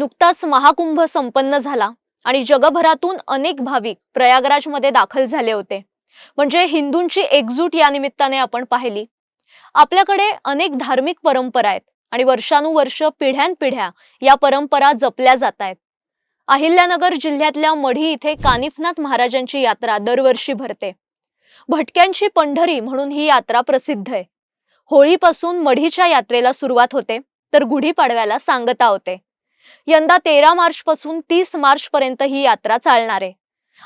नुकताच महाकुंभ संपन्न झाला आणि जगभरातून अनेक भाविक प्रयागराजमध्ये दाखल झाले होते. म्हणजे हिंदूंची एकजूट या निमित्ताने आपण पाहिली. आपल्याकडे अनेक धार्मिक परंपरा आहेत आणि वर्षानुवर्ष पिढ्यानपिढ्या या परंपरा जपल्या जात आहेत. अहिल्यानगर जिल्ह्यातल्या मढी इथे कानिफनाथ महाराजांची यात्रा दरवर्षी भरते. भटक्यांची पंढरी म्हणून ही यात्रा प्रसिद्ध आहे. होळीपासून मढीच्या यात्रेला सुरुवात होते तर गुढीपाडव्याला सांगता होते. यंदा तेरा मार्च पासून तीस मार्च पर्यंत ही यात्रा चालणार आहे.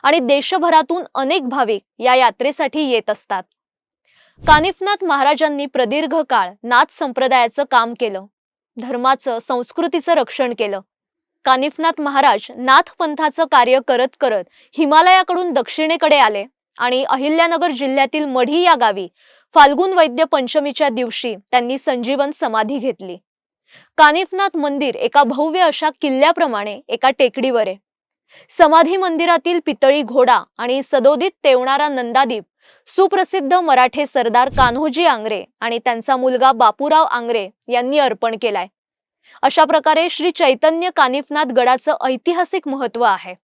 आणि देशभरातून अनेक भाविक या यात्रेसाठी येत असतात. कानिफनाथ महाराजांनी प्रदीर्घ काळ नाथ संप्रदायाचं काम केलं. धर्माचं संस्कृतीचं रक्षण केलं. कानिफनाथ महाराज नाथ पंथाचं कार्य करत करत हिमालयाकडून दक्षिणेकडे आले आणि अहिल्यानगर जिल्ह्यातील मढी या गावी फाल्गुन वैद्य पंचमीच्या दिवशी त्यांनी संजीवन समाधी घेतली. कानिफनाथ मंदिर एका भव्य अशा किल्ल्याप्रमाणे एका टेकडीवर आहे. समाधी मंदिरातील पितळी घोडा आणि सदोदित तेवणारा नंदादीप सुप्रसिद्ध मराठे सरदार कान्होजी आंग्रे आणि त्यांचा मुलगा बापूराव आंग्रे यांनी अर्पण केलाय. अशा प्रकारे श्री चैतन्य कानिफनाथ गडाचं ऐतिहासिक महत्त्व आहे.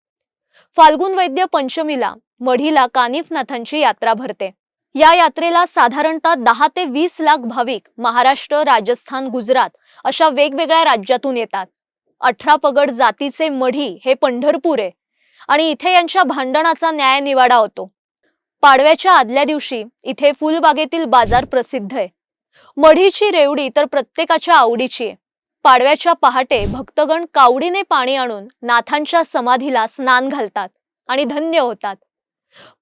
फाल्गुन वैद्य पंचमीला मढीला कानिफनाथांची यात्रा भरते. या यात्रेला साधारणतः दहा ते वीस लाख भाविक महाराष्ट्र राजस्थान गुजरात अशा वेगवेगळ्या राज्यातून येतात. अठरा पगड जातीचे मढी हे पंढरपूर आहे आणि इथे यांच्या भांडणाचा न्याय निवाडा होतो. पाडव्याच्या आदल्या दिवशी इथे फुलबागेतील बाजार प्रसिद्ध आहे. मढीची रेवडी तर प्रत्येकाच्या आवडीची आहे. पाडव्याच्या पहाटे भक्तगण कावडीने पाणी आणून नाथांच्या समाधीला स्नान घालतात आणि धन्य होतात.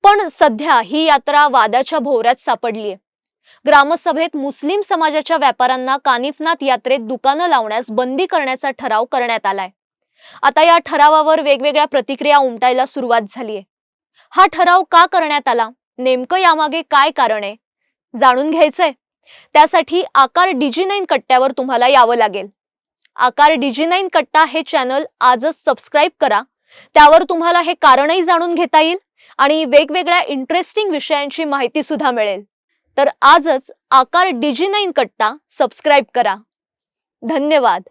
पण सध्या ही यात्रा वादाच्या भोवऱ्यात सापडलीये. ग्रामसभेत मुस्लिम समाजाच्या व्यापाऱ्यांना कानिफनाथ यात्रेत दुकानं लावण्यास बंदी करण्याचा ठराव करण्यात आलाय. आता या ठरावावर वेगवेगळ्या प्रतिक्रिया उमटायला सुरुवात झालीय. हा ठराव का करण्यात आला? नेमकं यामागे काय कारण आहे? जाणून घ्यायचंय. त्यासाठी आकार डिजी नाईन कट्ट्यावर तुम्हाला यावं लागेल. आकार डिजी नाईन कट्टा हे चॅनल आजच सबस्क्राईब करा. त्यावर तुम्हाला हे कारणही जाणून घेता येईल. आणि वेगवेगळ्या इंटरेस्टिंग विषयांची माहिती सुद्धा मिळेल. तर आजच आकार डिजी नाईन कट्टा सबस्क्राईब करा. धन्यवाद.